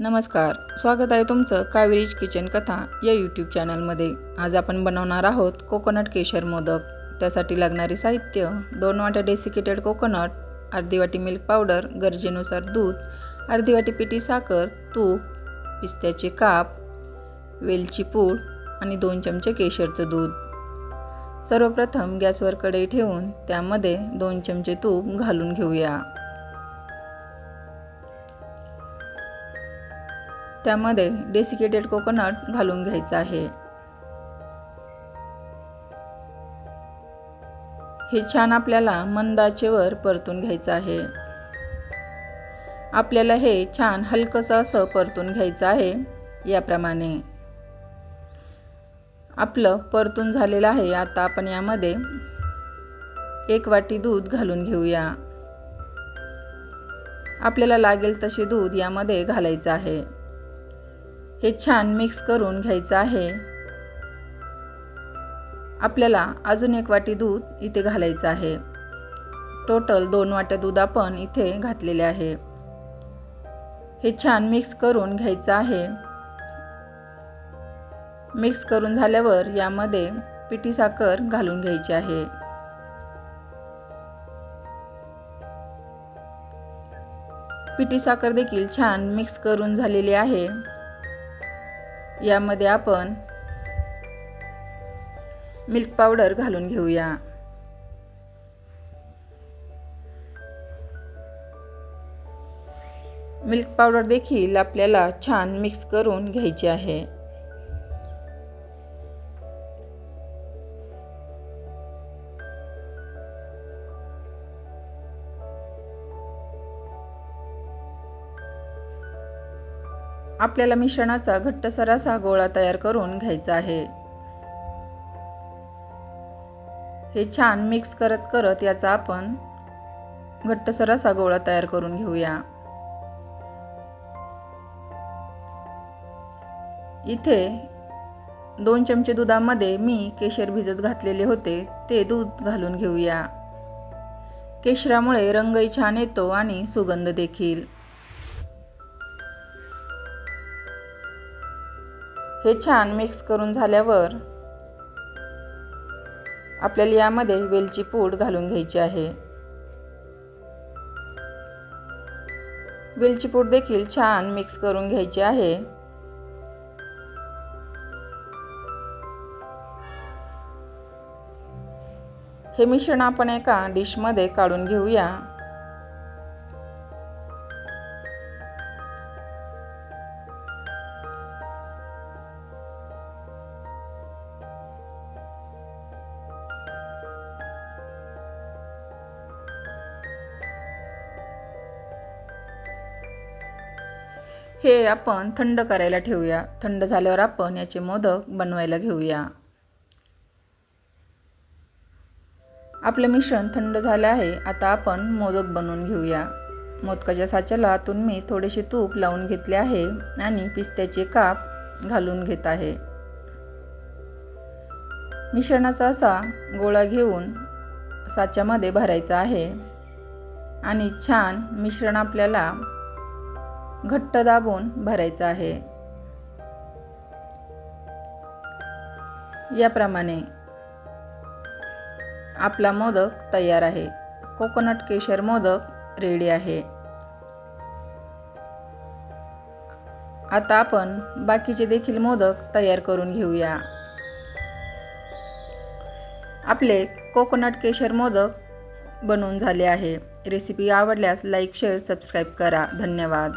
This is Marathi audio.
नमस्कार स्वागत आहे तुमचं कावेरीज किचन कथा या यूट्यूब चॅनलमध्ये आज आपण बनवणार आहोत कोकोनट केशर मोदक. त्यासाठी लागणारे साहित्य दोन वाट्या डेसिकेटेड कोकोनट अर्धी वाटी मिल्क पावडर गरजेनुसार दूध अर्धी वाटी पिठी साखर तूप पिस्त्याचे काप वेलची पूड आणि दोन चमचे केशरचं दूध. सर्वप्रथम गॅसवर कढई ठेवून त्यामध्ये दोन चमचे तूप घालून घेऊया. त्यामध्ये डेसिकेटेड कोकोनट घालून घ्यायचं आहे. हे छान आपल्याला मंदाचेवर परतून घ्यायचं आहे. आपल्याला हे छान हलकंसं असं परतून घ्यायचं आहे याप्रमाणे. आपलं परतून झालेलं आहे. आता आपण यामध्ये एक वाटी दूध घालून घेऊया. आपल्याला लागेल तसे दूध यामध्ये घालायचं आहे. हे छान मिक्स करून घ्यायचं आहे. आपल्याला अजून एक वाटी दूध इथे घालायचं आहे. टोटल दोन वाट्या दूध आपण इथे घातलेले आहे. हे छान मिक्स करून घ्यायचं आहे. मिक्स करून झाल्यावर यामध्ये पिठी साखर घालून घ्यायची आहे. पिठी साखर देखील छान मिक्स करून झालेली आहे. यामध्ये आपण मिल्क पावडर घालून घेऊया. मिल्क पावडर देखील आपल्याला छान मिक्स करून घ्यायची आहे. आपल्याला मिश्रणाचा घट्टसर असा गोळा तयार करून घ्यायचा आहे. हे छान मिक्स करत करत याचा आपण घट्टसर असा गोळा तयार करून घेऊया. इथे दोन चमचे दुधामध्ये मी केशर भिजत घातलेले होते ते दूध घालून घेऊया. केशरामुळे रंगही छान येतो आणि सुगंध देखील. हे छान मिक्स करून झाल्यावर आपल्याला यामध्ये वेलची पूड घालून घ्यायची आहे. वेलची पूड देखील छान मिक्स करून घ्यायची आहे. हे मिश्रण आपण एका डिशमध्ये काढून घेऊया. हे आपण थंड करायला ठेवूया. थंड झाल्यावर आपण याचे मोदक बनवायला घेऊया. आपलं मिश्रण थंड झालं आहे. आता आपण मोदक बनवून घेऊया. मोदकाच्या साच्याला आतून मी थोडेसे तूप लावून घेतले आहे आणि पिस्त्याचे काप घालून घेत आहे. मिश्रणाचा असा गोळा घेऊन साच्यामध्ये भरायचा आहे. आणि छान मिश्रण आपल्याला घट्ट दाबून भरायचं आहे. याप्रमाणे आपला मोदक तयार आहे. कोकोनट केशर मोदक रेडी आहे. आता आपण बाकीचे देखील मोदक तयार करून घेऊया. आपले कोकोनट केशर मोदक बनवून झाले आहे. रेसिपी आवडल्यास लाईक शेअर सबस्क्राईब करा. धन्यवाद.